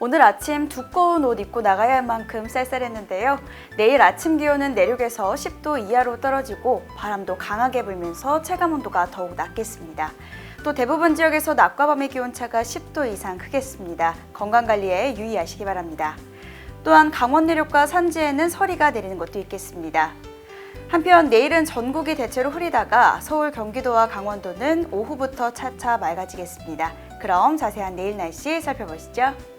오늘 아침 두꺼운 옷 입고 나가야 할 만큼 쌀쌀했는데요. 내일 아침 기온은 내륙에서 10도 이하로 떨어지고 바람도 강하게 불면서 체감 온도가 더욱 낮겠습니다. 또 대부분 지역에서 낮과 밤의 기온차가 10도 이상 크겠습니다. 건강 관리에 유의하시기 바랍니다. 또한 강원 내륙과 산지에는 서리가 내리는 곳도 있겠습니다. 한편 내일은 전국이 대체로 흐리다가 서울, 경기도와 강원도는 오후부터 차차 맑아지겠습니다. 그럼 자세한 내일 날씨 살펴보시죠.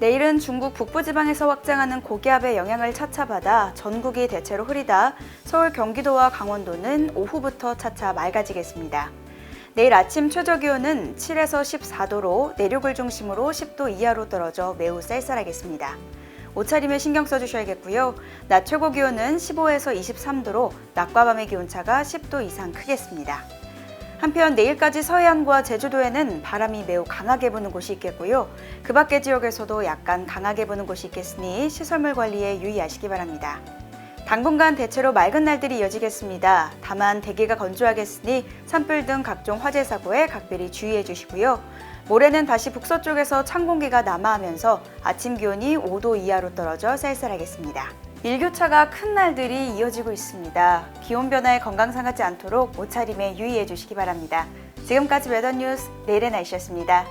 내일은 중국 북부지방에서 확장하는 고기압의 영향을 차차 받아 전국이 대체로 흐리다 서울, 경기도와 강원도는 오후부터 차차 맑아지겠습니다. 내일 아침 최저 기온은 7에서 14도로 내륙을 중심으로 10도 이하로 떨어져 매우 쌀쌀하겠습니다. 옷차림에 신경 써주셔야겠고요. 낮 최고 기온은 15에서 23도로 낮과 밤의 기온차가 10도 이상 크겠습니다. 한편 내일까지 서해안과 제주도에는 바람이 매우 강하게 부는 곳이 있겠고요. 그 밖의 지역에서도 약간 강하게 부는 곳이 있겠으니 시설물 관리에 유의하시기 바랍니다. 당분간 대체로 맑은 날들이 이어지겠습니다. 다만 대기가 건조하겠으니 산불 등 각종 화재 사고에 각별히 주의해 주시고요. 모레는 다시 북서쪽에서 찬 공기가 남하하면서 아침 기온이 5도 이하로 떨어져 쌀쌀하겠습니다. 일교차가 큰 날들이 이어지고 있습니다. 기온 변화에 건강 상하지 않도록 옷차림에 유의해 주시기 바랍니다. 지금까지 웨더 뉴스 내일의 날씨였습니다.